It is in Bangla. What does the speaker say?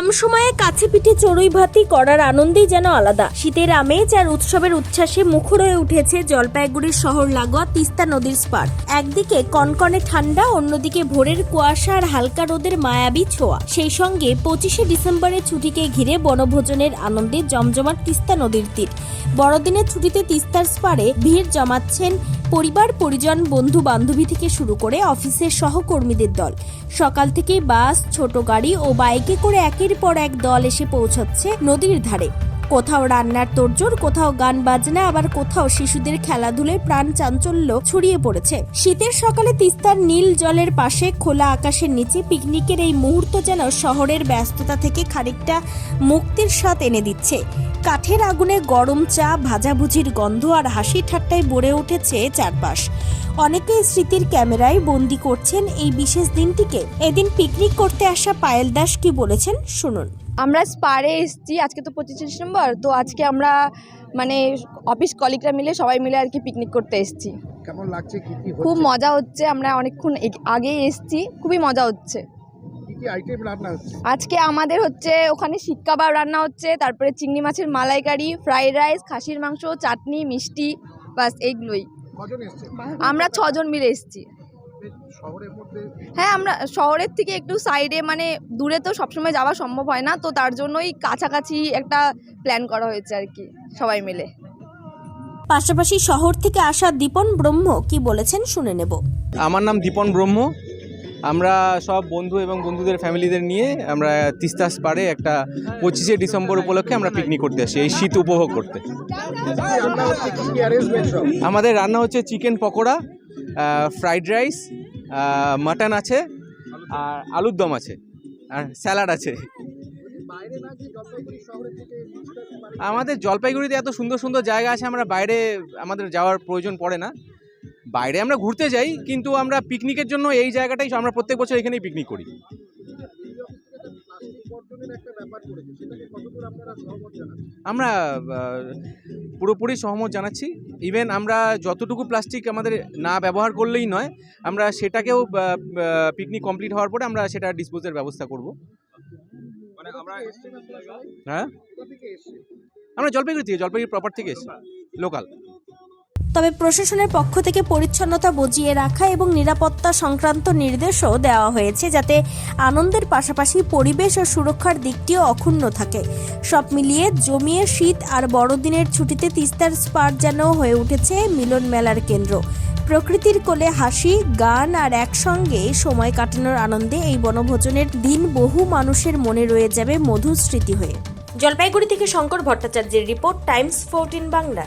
কম সময়ে কাছে পিঠে চড়ুই ভাতি করার আনন্দেই যেন আলাদা। শীতের আমেজ আর উৎসবের উচ্ছ্বাসে মুখর হয়ে উঠেছে জলপাইগুড়ির শহর লাগোয়া তিস্তা নদীর স্পার একদিকে কনকনে ঠান্ডা, অন্যদিকে ভোরের কুয়াশা আর হালকা রোদের মায়াবী ছোঁয়া। সেই সঙ্গে পঁচিশে ডিসেম্বরের ছুটিকে ঘিরে বনভোজনের আনন্দে জমজমাট তিস্তা নদীর তীর। বড়দিনের ছুটিতে তিস্তার স্পারে ভিড় জমাচ্ছেন পরিবার, পরিজন, বন্ধু বান্ধবী থেকে শুরু করে অফিসের সহকর্মীদের দল। সকাল থেকে বাস, ছোট গাড়ি ও বাইকে করে একের পর এক দল এসে পৌঁছচ্ছে নদীর ধারে। কোথাও রান্নার তোড়জোড়, কোথাও গান বাজনা, আবার কোথাও শিশুদের খেলাধুলায় প্রাণ চাঞ্চল্য ছড়িয়ে পড়েছে। শীতের সকালে তিস্তার নীল জলের পাশে খোলা আকাশের নিচে পিকনিকের এই মুহূর্ত যেন শহরের ব্যস্ততা থেকে খানিকটা মুক্তির স্বাদ এনে দিচ্ছে। কাঠের আগুনে গরম চা, ভাজাভুজির গন্ধ আর হাসি ঠাট্টায় ভরে উঠেছে চারপাশ। অনেকেই স্মৃতির ক্যামেরায় বন্দি করছেন এই বিশেষ দিনটিকে। এদিন পিকনিক করতে আসা পায়েল দাস কি বলেছেন, শুনুন। আমরা স্পারে এসেছি আজকে তো পঁচিশে ডিসেম্বর তো আজকে আমরা মানে অফিস কলিগরা মিলে সবাই মিলে আর কি পিকনিক করতে এসেছি। কেমন লাগছে? কি কি খুব মজা হচ্ছে আমরা অনেকক্ষণ আগেই এসেছি খুবই মজা হচ্ছে। কি কি আইটেম রান্না হচ্ছে? আজকে আমাদের হচ্ছে ওখানে শিক কাবাব রান্না হচ্ছে তারপরে চিংড়ি মাছের মালাইকারি ফ্রাইড রাইস খাসির মাংস চাটনি মিষ্টি বাস এইগুলোই। আমরা ছজন মিলে এসেছি। শহরের মধ্যে? হ্যাঁ আমরা শহরের থেকে একটু সাইডে মানে দূরে তো সবসময় যাওয়া সম্ভব হয় না তো তার জন্যই কাছাকাছি একটা প্ল্যান করা হয়েছে আর কি সবাই মিলে। পাশাপাশি শহর থেকে আসা দীপন ব্রহ্ম কি বলেছেন শুনে নেব। আমার নাম দীপন ব্রহ্ম। আমরা সব বন্ধু এবং বন্ধুদের ফ্যামিলিদের নিয়ে আমরা তিস্তাস পাড়ে একটা পঁচিশে ডিসেম্বর উপলক্ষে আমরা পিকনিক করতে আসি এই শীত উপভোগ করতে। আমাদের রান্না হচ্ছে chicken pakora fried rice mutton আছে, আর আলুর দম আছে, আর স্যালাড আছে। আমাদের জলপাইগুড়িতে এত সুন্দর সুন্দর জায়গা আছে, আমরা বাইরে আমাদের যাওয়ার প্রয়োজন পড়ে না। বাইরে আমরা ঘুরতে যাই, কিন্তু আমরা পিকনিকের জন্য এই জায়গাটাই আমরা প্রত্যেক বছর এখানেই পিকনিক করি। আমরা পুরোপুরি সহমত জানাচ্ছি। ইভেন আমরা যতটুকু প্লাস্টিক আমাদের না ব্যবহার করলেই নয় আমরা সেটাকেও পিকনিক কমপ্লিট হওয়ার পরে আমরা সেটা ডিসপোজের ব্যবস্থা করব। মানে হ্যাঁ? আমরা জলপাইগুড়ি থেকে জলপাইগুড়ি প্রপার থেকে এসেছি লোকাল তবে প্রশাসনের পক্ষ থেকে পরিচ্ছন্নতা বজিয়ে রাখা এবং নিরাপত্তা সংক্রান্ত নির্দেশও দেওয়া হয়েছে যাতে আনন্দের পাশাপাশি পরিবেশ ও সুরক্ষার দিকটিও অক্ষুণ্ণ থাকে। সব মিলিয়ে জমিয়ে শীত আর বড়দিনের ছুটিতে তিস্তার স্পার যেন হয়ে উঠেছে মিলন মেলার কেন্দ্র। প্রকৃতির কোলে হাসি, গান আর একসঙ্গে সময় কাটানোর আনন্দে এই বনভোজনের দিন বহু মানুষের মনে রয়ে যাবে মধুর স্মৃতি হয়ে। জলপাইগুড়ি থেকে শঙ্কর ভট্টাচার্যের রিপোর্ট, টাইমস ফোরটিন বাংলা।